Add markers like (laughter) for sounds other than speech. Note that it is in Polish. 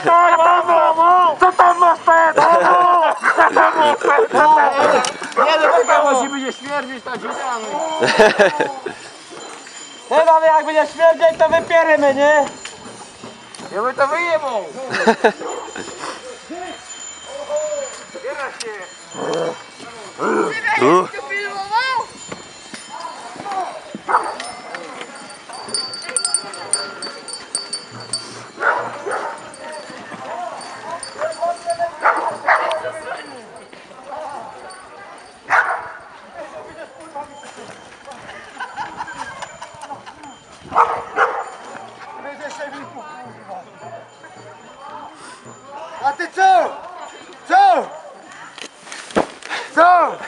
Stój, mamo! Co tam masz tam masz ten? Nie no czekaj, musi będzie śmierdzić ta dziura. Nie mamy jak będzie śmierdzieć, to wypierymy, nie? (laughs) Ja by to wyjebał. Zbiera (laughs) się! Atenção! Tchau! Tchau!